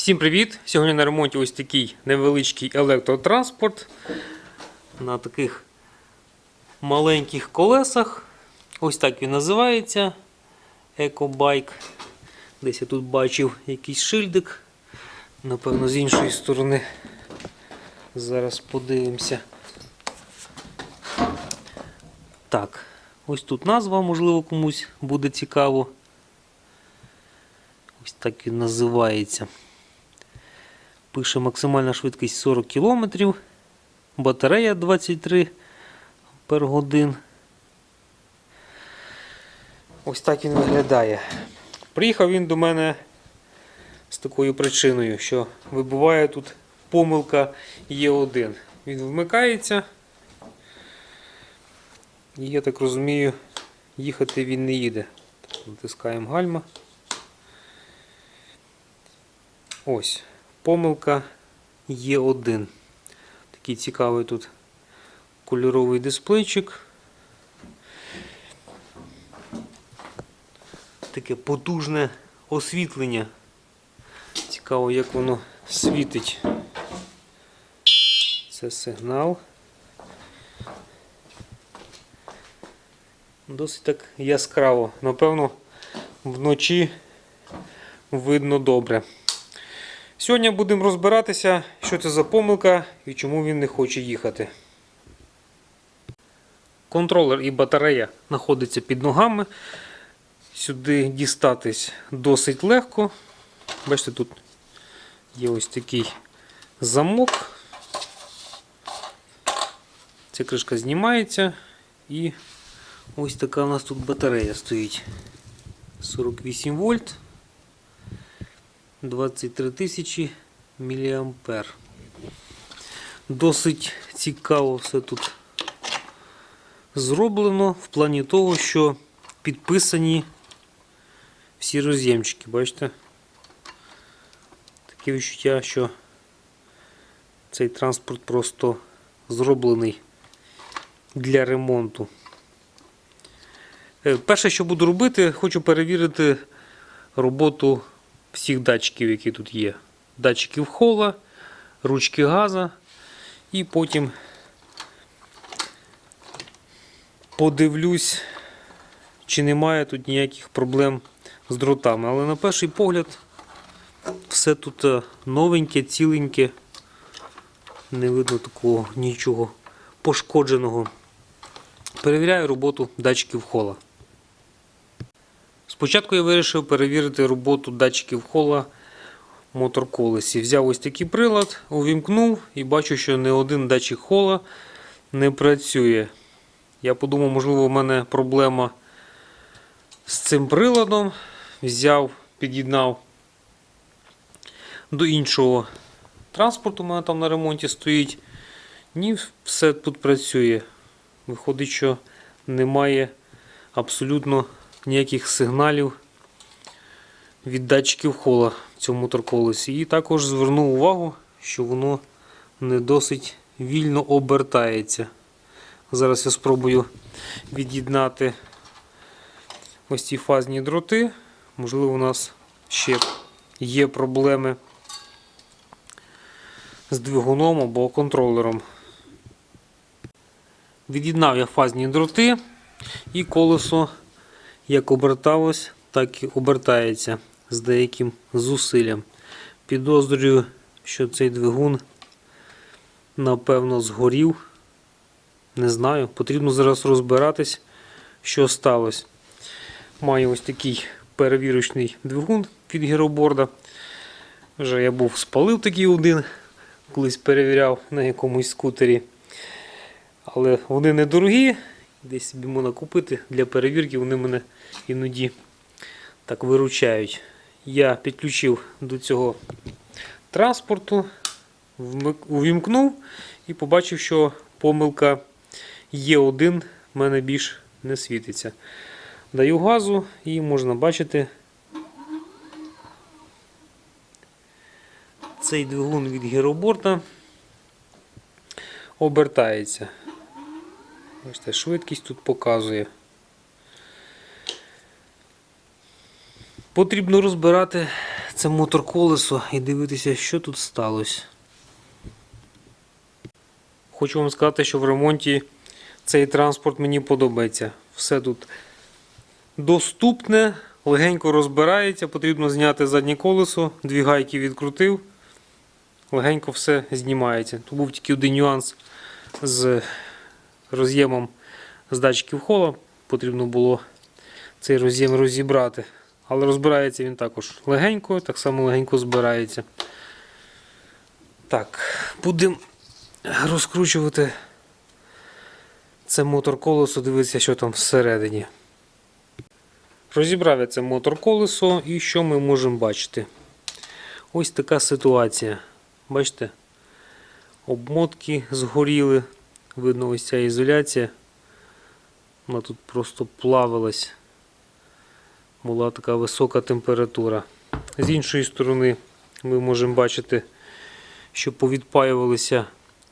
Всім привіт! Сьогодні на ремонті ось такий невеличкий електротранспорт на таких маленьких колесах. Ось так він називається. Екобайк. Десь я тут бачив якийсь шильдик. Напевно, з іншої сторони. Зараз подивимося. Так, ось тут назва, можливо, комусь буде цікаво. Ось так він називається. Пише максимальна швидкість 40 км. Батарея 23 per годин. Ось так він виглядає. Приїхав він до мене з такою причиною, що вибуває тут помилка Є1. Він вмикається. І я так розумію, їхати він не їде. Натискаємо гальма. Ось, помилка є один. Такий цікавий тут кольоровий дисплейчик. Таке потужне освітлення. Цікаво, як воно світить. Це сигнал. Досить так яскраво. Напевно, вночі видно добре. Сьогодні будемо розбиратися, що це за помилка і чому він не хоче їхати. Контролер і батарея знаходяться під ногами. Сюди дістатись досить легко. Бачите, тут є ось такий замок. Ця кришка знімається і ось така у нас тут батарея стоїть. 48 вольт. 23 тисячі мА. Досить цікаво все тут зроблено в плані того, що підписані всі роз'ємчики, бачите? Таке відчуття, що цей транспорт просто зроблений для ремонту. Е, Перше, що буду робити, хочу перевірити роботу всіх датчиків, які тут є. Датчиків хола, ручки газа. І потім подивлюсь, чи немає тут ніяких проблем з дротами. Але на перший погляд все тут е, новеньке, ціленьке. Не видно такого нічого пошкодженого. Перевіряю роботу датчиків хола. Спочатку я вирішив перевірити роботу датчиків хола моторколесі. Взяв ось такий прилад, увімкнув і бачу, що не один датчик хола не працює. Я подумав, можливо, в мене проблема з цим приладом. Взяв, під'єднав до іншого транспорту, у мене там на ремонті стоїть. Ні, все тут працює. Виходить, що немає абсолютно ніяких сигналів від датчиків хола в цьому торколесі. І також звернув увагу, що воно не досить вільно обертається. Зараз я спробую від'єднати ось ці фазні дроти. Можливо, у нас ще є проблеми з двигуном або контролером. Від'єднав я фазні дроти і колесо як оберталось, так і обертається з деяким зусиллям. Підозрюю, що цей двигун напевно згорів. Не знаю, потрібно зараз розбиратись, що сталося. Маю ось такий перевірочний двигун від гіроборда. Вже я був спалив такий один, колись перевіряв на якомусь скутері. Але вони недорогі, десь собі можна купити для перевірки, вони мене іноді так виручають. Я підключив до цього транспорту, увімкнув і побачив, що помилка Є1 в мене більш не світиться. Даю газу і можна бачити. Цей двигун від гіроборта обертається. Бачите, швидкість тут показує. Потрібно розбирати це мотор-колесо і дивитися, що тут сталося. Хочу вам сказати, що в ремонті цей транспорт мені подобається. Все тут доступне, легенько розбирається, потрібно зняти заднє колесо, дві гайки відкрутив, легенько все знімається. Тут був тільки один нюанс з роз'ємом з датчиків хола. Потрібно було цей роз'єм розібрати. Але розбирається він також легенько, так само легенько збирається. Так, будемо розкручувати це мотор-колесо, дивитися, що там всередині. Розібрав я це мотор-колесо і що ми можемо бачити? Ось така ситуація. Бачите? Обмотки згоріли. Видно, ось ця ізоляція. Вона тут просто плавилась. Була така висока температура. З іншої сторони ми можемо бачити, що повідпаювалися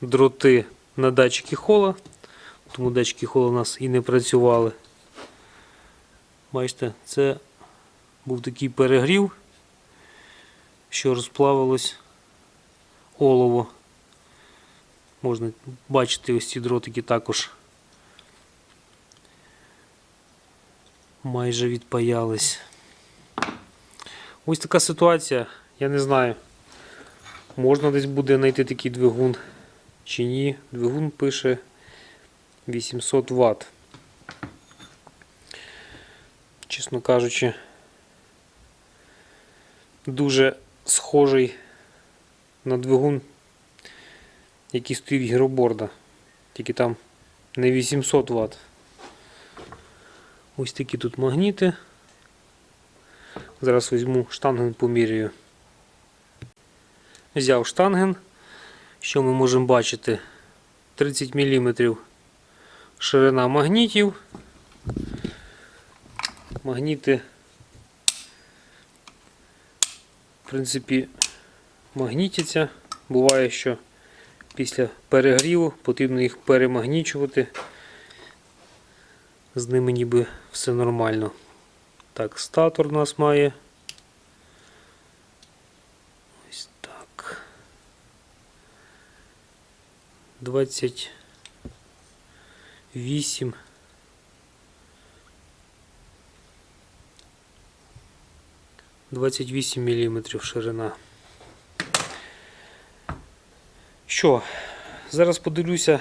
дроти на датчики хола, тому датчики хола у нас і не працювали. Бачите, це був такий перегрів, що розплавилось олово. Можна бачити ось ці дротики також майже відпаялись. Ось така ситуація. Я не знаю, можна десь буде знайти такий двигун чи ні. Двигун пише 800 Вт. Чесно кажучи, дуже схожий на двигун, який стоїть гіроборда. Тільки там не 800 Вт. Ось такі тут магніти. Зараз візьму штанген поміряю. Взяв штанген. Що ми можемо бачити? 30 мм ширина магнітів. Магніти, в принципі, магнітяться. Буває, що після перегріву потрібно їх перемагнічувати. З ними ніби все нормально. Так, статор у нас має. Ось так. 28. Двадцять вісім міліметрів ширина. Що? Зараз подивлюся.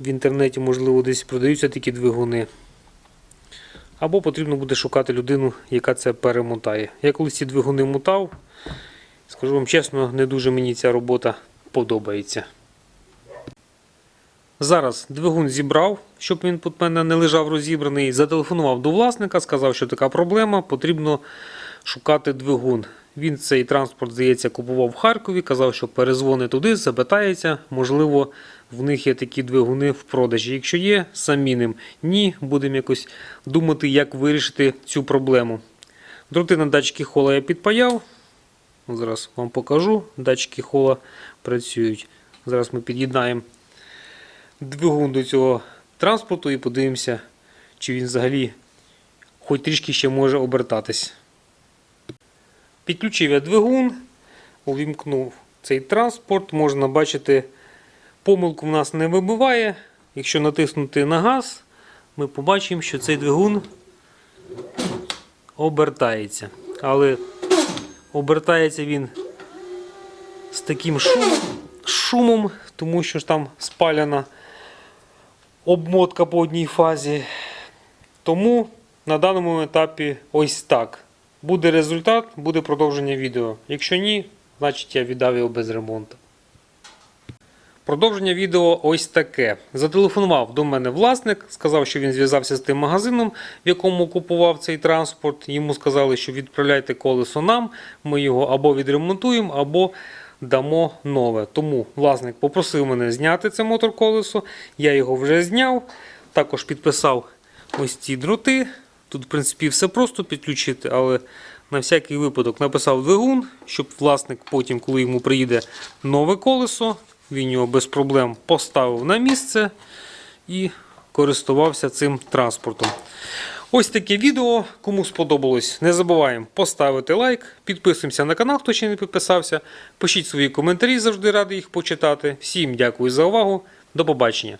В інтернеті, можливо, десь продаються такі двигуни. Або потрібно буде шукати людину, яка це перемотає. Я колись ці двигуни мутав. Скажу вам чесно, не дуже мені ця робота подобається. Зараз двигун зібрав, щоб він в мене не лежав розібраний. Зателефонував до власника, сказав, що така проблема, потрібно шукати двигун. Він цей транспорт, здається, купував в Харкові, казав, що перезвонить туди, запитається, можливо, в них є такі двигуни в продажі. Якщо є, саміним. Ні, будемо якось думати, як вирішити цю проблему. Дроти на датчики хола я підпаяв. Зараз вам покажу. Датчики хола працюють. Зараз ми під'єднаємо двигун до цього транспорту і подивимося, чи він взагалі хоч трішки ще може обертатись. Підключив я двигун, увімкнув цей транспорт. Можна бачити, помилку в нас не вибиває. Якщо натиснути на газ, ми побачимо, що цей двигун обертається. Але обертається він з таким шумом, тому що ж там спаляна обмотка по одній фазі. Тому на даному етапі ось так. Буде результат, буде продовження відео. Якщо ні, значить я віддав його без ремонту. Продовження відео ось таке. Зателефонував до мене власник, сказав, що він зв'язався з тим магазином, в якому купував цей транспорт. Йому сказали, що відправляйте колесо нам, ми його або відремонтуємо, або дамо нове. Тому власник попросив мене зняти це мотор-колесо. Я його вже зняв. Також підписав ось ці дроти. Тут, в принципі, все просто підключити, але на всякий випадок написав двигун, щоб власник потім, коли йому приїде нове колесо, він його без проблем поставив на місце і користувався цим транспортом. Ось таке відео. Кому сподобалось, не забуваємо поставити лайк, підписуємося на канал, хто ще не підписався. Пишіть свої коментарі, завжди радий їх почитати. Всім дякую за увагу. До побачення.